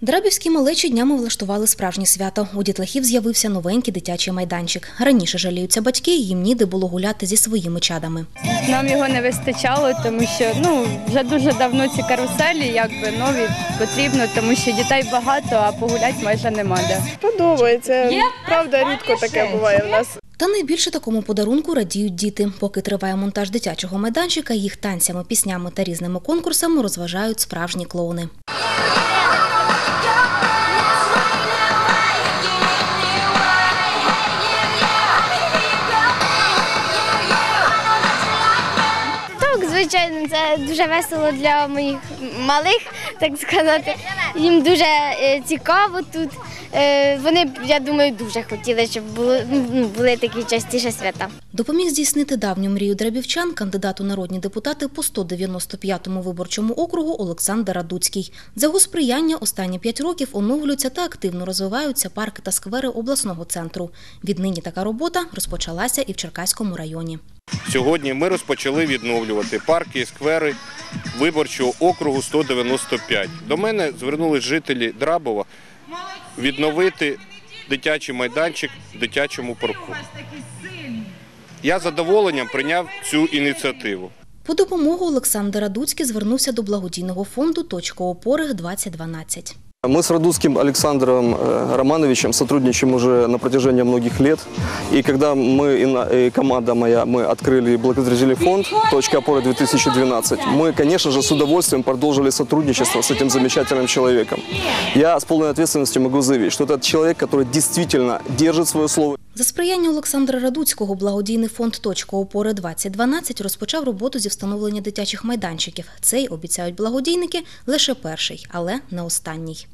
Драбівські малечі днями влаштували справжнє свято. У дітлахів з'явився новенький дитячий майданчик. Раніше жаліються батьки, їм ніде було гуляти зі своїми чадами. Нам його не вистачало, тому що ну вже дуже давно ці каруселі, якби нові потрібно, тому що дітей багато, а погуляти майже нема де. Подобається. Правда, рідко таке буває в нас. Та найбільше такому подарунку радіють діти. Поки триває монтаж дитячого майданчика, їх танцями, піснями та різними конкурсами розважають справжні клоуни. Звичайно, це дуже весело для моїх малих, так сказати. Їм дуже е, цікаво тут. Е, Вони, я думаю, дуже хотіли, щоб було, ну, були такі частіше свята. Допоміг здійснити давню мрію драбівчан кандидат у народні депутати по 195-му виборчому округу Олександр Радуцький. За його сприяння останні п'ять років оновлюються та активно розвиваються парки та сквери обласного центру. Віднині така робота розпочалася і в Черкаському районі. Сьогодні ми розпочали відновлювати парки і сквери виборчого округу 195. До мене звернулись жителі Драбова відновити дитячий майданчик в дитячому парку. Я задоволенням прийняв цю ініціативу. По допомогу Олександр Радуцький звернувся до благодійного фонду «Точка опори 2012». Мы с Радузским Александром э, Романовичем сотрудничаем уже на протяжении многих лет. И когда мы, и на- и команда моя, мы открыли и благотворительный фонд «Точка опоры 2012», мы, конечно же, с удовольствием продолжили сотрудничество с этим замечательным человеком. Я с полной ответственностью могу заявить, что это человек, который действительно держит свое слово. За сприяння Олександра Радуцького благодійний фонд «Точка опори 2012» розпочав роботу зі встановлення дитячих майданчиків. Цей, обіцяють благодійники, лише перший, але не останній.